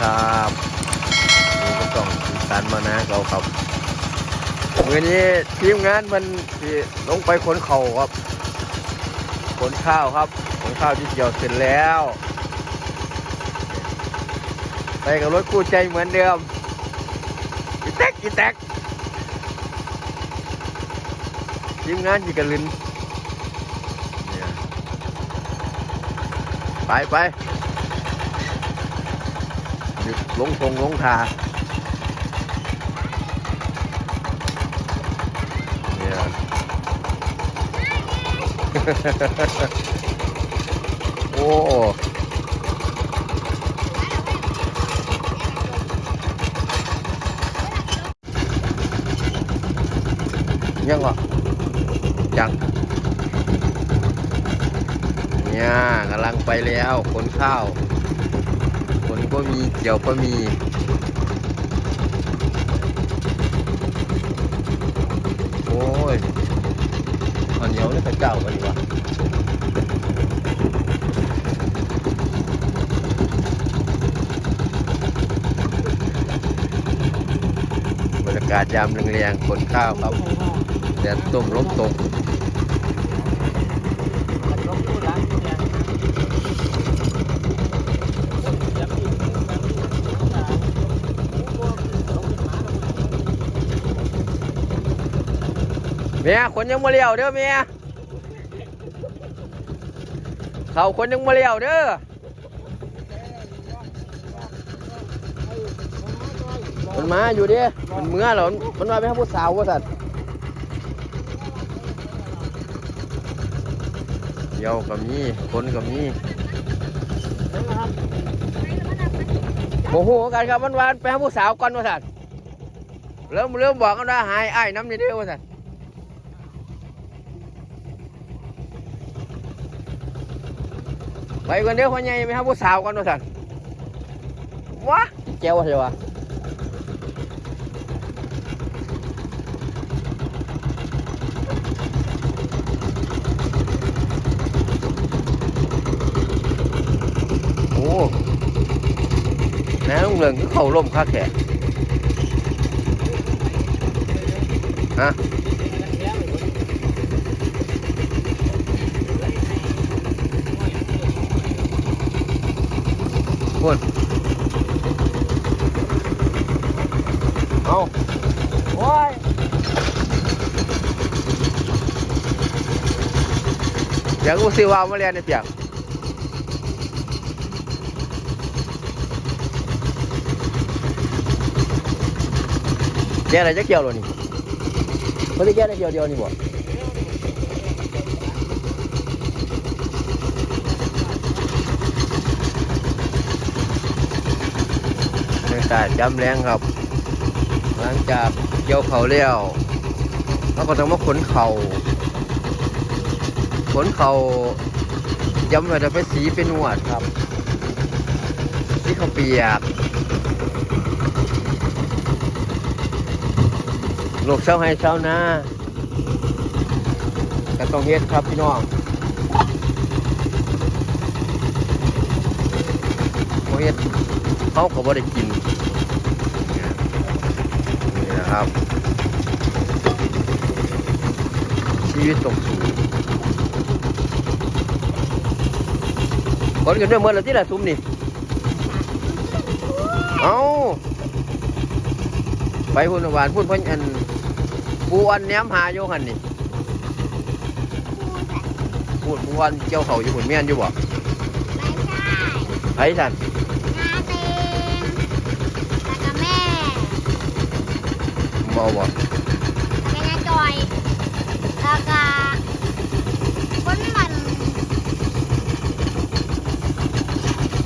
ครับนี่ก็ต้องสันมานะเราครับวันนี้ทีมงานมันลงไปขนเข่าครับขนข้าวครับขนข้าวที่เกี่ยวเสร็จแล้ว ไปกับรถกู้ใจเหมือนเดิมอีแท็กอีแท็กทีมงานจีกันลินไปไป ลงทงลงทาเนี่ยโอ้ยังวะยังเนี่ยกำลังไปแล้วขนข้าวขน ก็มีเกี่ยวก็มีโอ้ยอันเหนียวนี่ข้าเจ้ากันดีกว่าบรรยากาศยามเรียงๆขนข้าวครับแดดต้มลมตก เมียคนยังมาเลี้ยวเด้อเมียเขาคนยังมาเลี้ยวเด้อมันมาอยู่ดิมันเมื่อเหรอมันมาไปหาผู้สาวว่าสัตว์เดียวก็มีคนก็มีโอ้โหกันครับวันวานไปหาผู้สาวก่อนว่าสัตว์เริ่มเริ่มบอกกันว่าหายไอ้น้ำนี่เด้อว่าสัตว์ ไปกันเด้อพ่อใหญ่ไปหาผู้สาวก่อนว่าสัตว์วะแก้วใช่ปะโอ้น้าลุงเรืองก็เข้าร่มคักแขก พูดเอาโอ้ยอยากรู้สิว่ามาเรียนในเปียกแกอะไรจะเกี่ยวหรอนี่ไม่ได้แกได้เกี่ยวเดียวนี่บ่บรรยากาศจำแรงครับ หลังจากเกี่ยวเขาแล้วเราก็ต้องมาขนเขาขนเขาย้ำว่าจะไปสีเป็นหนวดครับสีเขาเปียกลูกเช้าให้เช้านาก็ต้องเฮ็ดครับพี่น้องบ่เฮ็ด เขาก็บ่ได้กินนี่นะครับ ชีวิตตกสูงคนกันด้วยเมื่อไรที่ละซุ้มนี่เอาไปพุ่นหวานพุ่นเพ่นอันปูอันแหนมหาอยู่หันนี่พูดปูอันเจ้าเขาอยู่หุ่นเมียนอยู่บ่ไผสัน ไม่ใช่งาเต็งแล้วก็แม่บ่บ่เป็นยาจอยแล้วก็คนมัน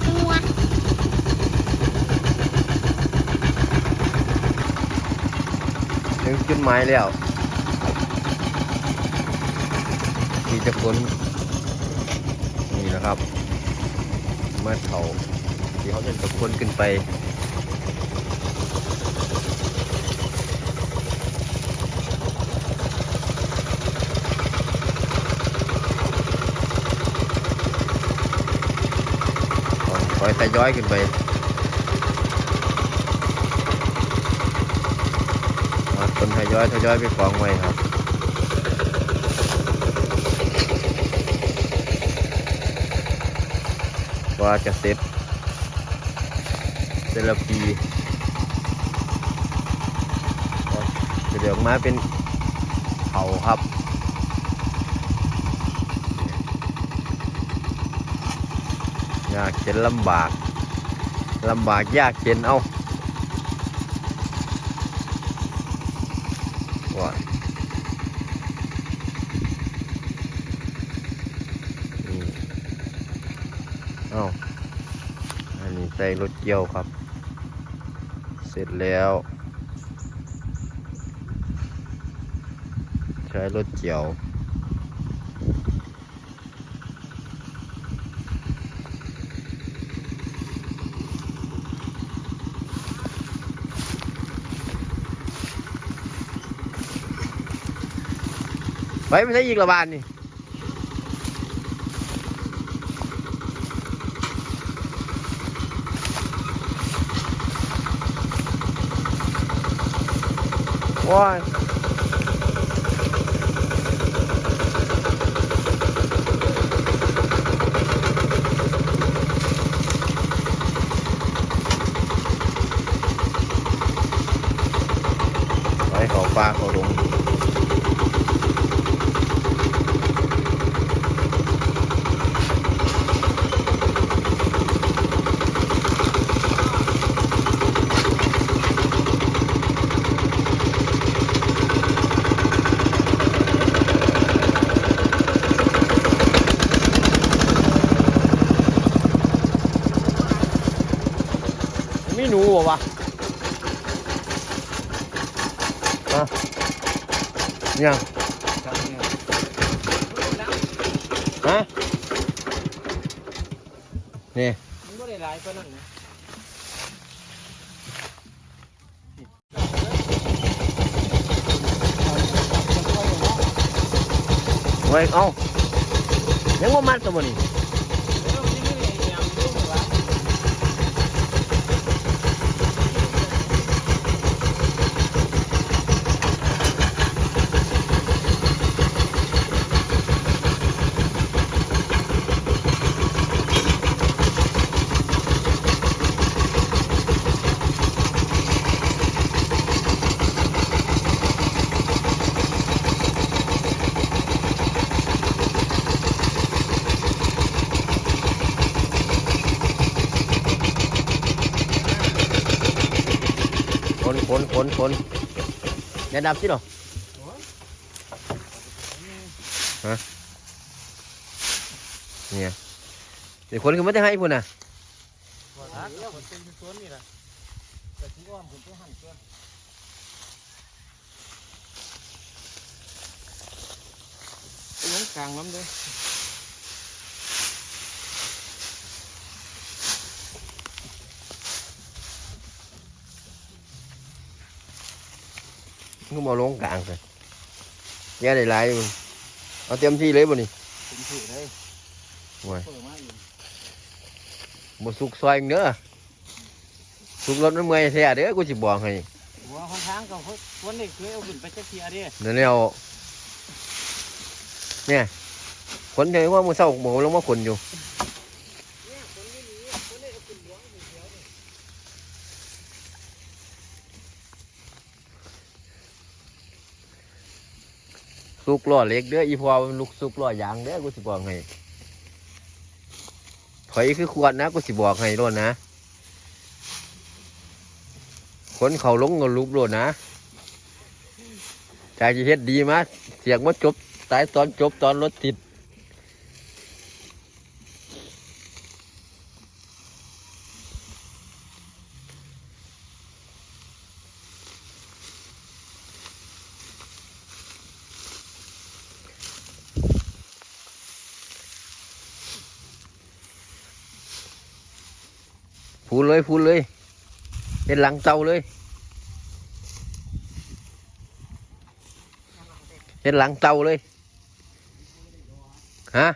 นัวถึงจุดหมายแล้วที่จะคนนี่นะครับ เมื่อเขาที่เขาจะตะคนขึ้นไป ย้อยขึ้นไปคนทยอยทยอยไปกองไว้ครับว่าจะเสร็จเซลปีจะเดี๋ยวมาเป็นเขาครับ ยากเข็นลำบากลำบากยากเข็นเอาว่านี่เอาอันนี้ใส่รถเกี่ยวครับ เสร็จแล้ว ใช้รถเกี่ยว ไปไม่ใช่อีกละบานนี่ โอ้ยไปเขาฟ้าเขาลงมีหนูเหรอวะฮะ ยังฮะนี่มันก็ได้หลายกว่านั้นนะ ไว้เอ้ายังว่ามัดตัวนี่ แล้วมันยังไม่ได้ยังรู้เลยว่า ค นคนคนคนอย่าดับสิหรอฮะเนี่ยเดี๋ยวคนคือไม่ได้ให้พุ่นน่ะว่าถ้าเกิดมันเป็นสวนนี่แหละแต่ที่ว่าผมไปหั่นตัวไปลงกลาง น้ำเลยก็มาลงกลางเลยแย่ได้หลายมึงเอาเต็มที่เลยบ่นี่ถึงถือเลยโอ้ยเปิดมาอยู่บ่สุกซอยอีกเด้อสุกรถมันเมื่อยแท้เด้อกูสิบอกให้หัวของทางกับเขาสวนนี่เคยเอาขึ้นไปจักเทียเดินั่นแล้วเนี่ยคนเดียวว่ามือเศร้าหมูลงมาคนอยู่ สุกล้อเล็กเด้ออีพอมันลูกสุกล้อยางเด้อกูสิบอกให้ถอยคือขวดนะกูสิบอกให้รถนะคนเขาลงก็ลุกรถนะจากที่เฮ็ดดีมาเสียงมาจบตายตอนจบตอนรถติด พูนเลยพูนเลย เป็นหลังเตาเลย เป็นหลังเตาเลย ฮะ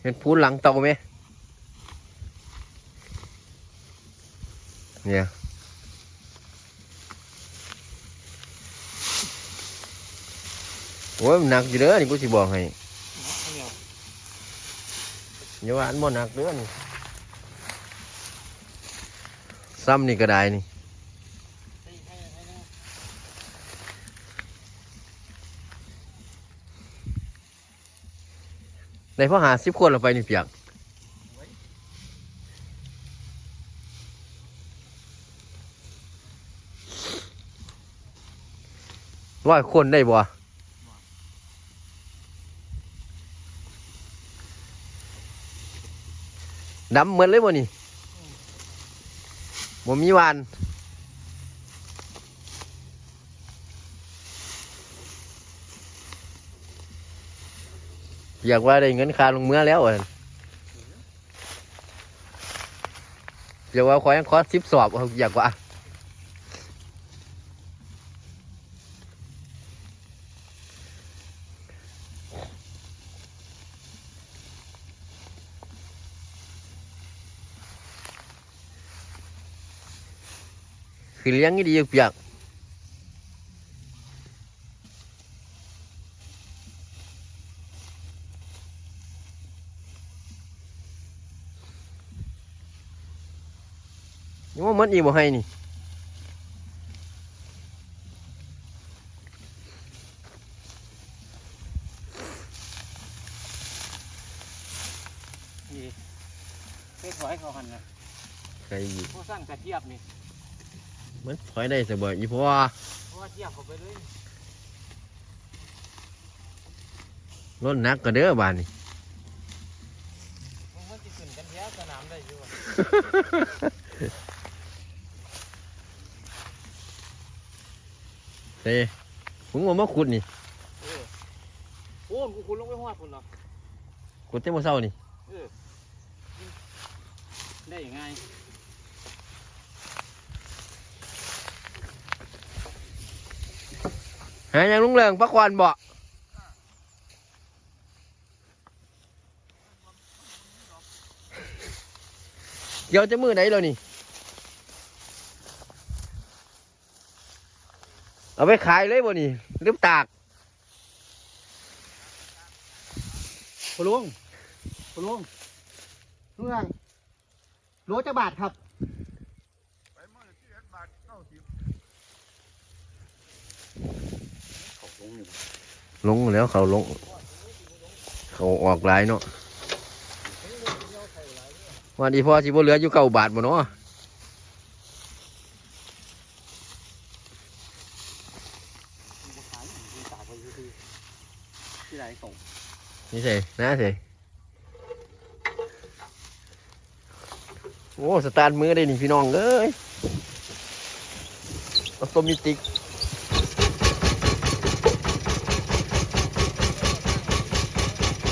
เห็นพูนหลังเตาไหมเนี่ย โอ้ยมันหนักอยู่เด้อนี่กูสิบอกให้เอาเนี่ยอย่าว่าอันบ่หนักเด้อนี่ซ้ำนี่ก็ได้นี่ให้ให้ให้นะในพ่อหาสิบคนเราไปนี่เปียกร้อยคนได้บ่ ดำเหมือนเลยบ่นี่บ่มีวานอยากว่าได้เงินค่าลงเมื่อแล้วอะอยากว่าขอยังขอสิบสอบ อยากว่า คือเลี้ยงนี่ดีอยู่เปียกยังว่ามันอีบ่ให้นี่นี่เฮ็ดถอยเขาหันนะใครอีกผู้สร้างกระเทียบนี่ มันถอยได้สบายอีพ่อเพราะว่าเทียบเขาไปเลยรถหนักก็เด้อบานนี่มันมันสิขึ้นกันแท้สนามได้อยู่อะเต้ผมว่ามาขุดนี่เออโอ้กูคุณลงไปหอดคุณเหรอขุดเต็มอเศร้านี่เออได้ยังไง หายังลุงเรืองพักควันบ่เดี๋ยวจะมือไหนแล้วนี่ เอาไปขายเลยบ่นี่หรือตากคุณลุงคุณลุงลุงยังโลจะบาทครับ ลงแล้วเขาลง เขาออกหลายเนาะวันนี้พ่อสิบ่เหลืออยู่เก้าบาทบ่เนาะนี่ส่งนี่ใส่นะส่โอ้ สตาร์ทมือได้นี่พี่น้องเอ้ยออโตมิติก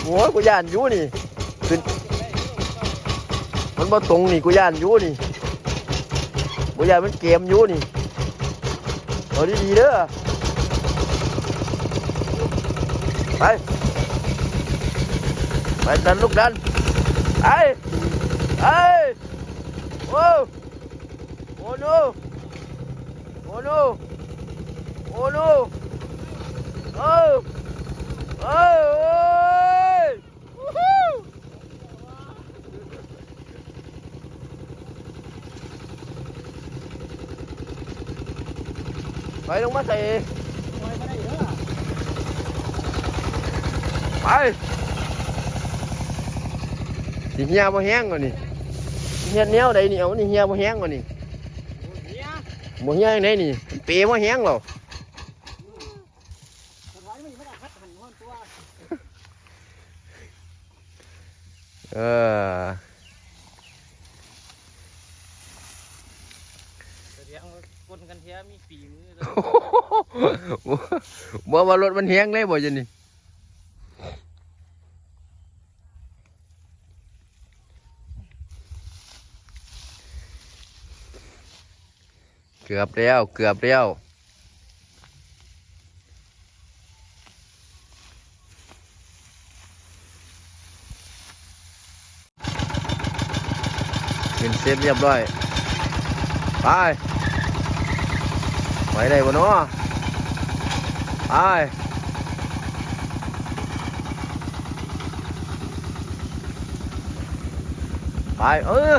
โอ้ยกูย่านอยู่นี่ขึ้นมันบ่ตรงนี่กูย่านอยู่นี่กูย่านมันเกมอยู่นี่เอาดีๆเด้อไปไปดันลูกดันไอ้ไอ้โอ้โอ้โนโอ้โนโอ้โนโอ้โอ้ยวู้ฮู้ ไปลงมาใส่โอ้ยไม่ได้เยอะไปสิเฮียบ่แห้งกว่า บ่ว่ารถมันแห้งเลยบ่จังนี่เกือบแล้วเกือบแล้วเป็นเสร็จเรียบร้อย ไป ไปได้บ่เนาะไปไปเออ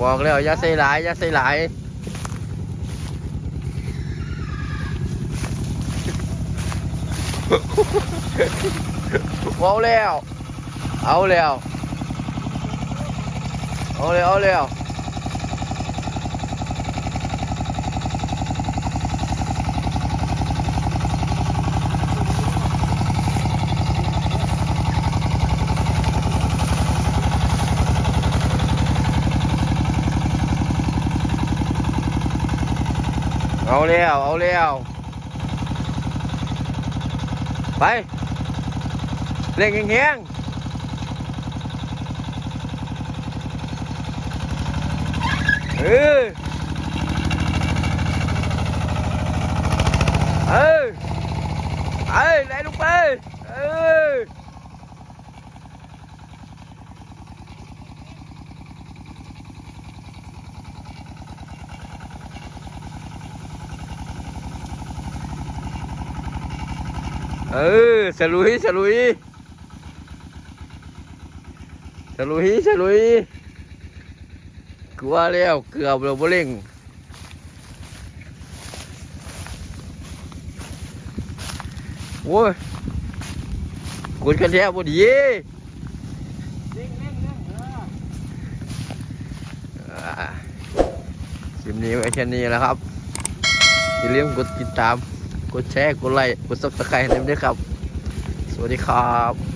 บอกแล้วอย่าใส่หลายอย่าใส่หลาย เอาแล้วเอาแล้วเอาแล้วเอาแล้วเอาแล้วเอาแล้วไปเร่งแห้งๆเออเออเอ้ยไหลลงไปเออ เออสลุยสลุยสลุยสลุยกลัวแล้วเกือบเราบ่เร่งโว้ยกดกันแท้บ่ดีเร่งเร่งเร่งเอออ่าคลิปนี้ไว้แค่นี้แล้วครับอย่าลืมกดติดตาม กดแชร์ กดไลค์ กดซับสไครต์ให้ด้วยครับ สวัสดีครับ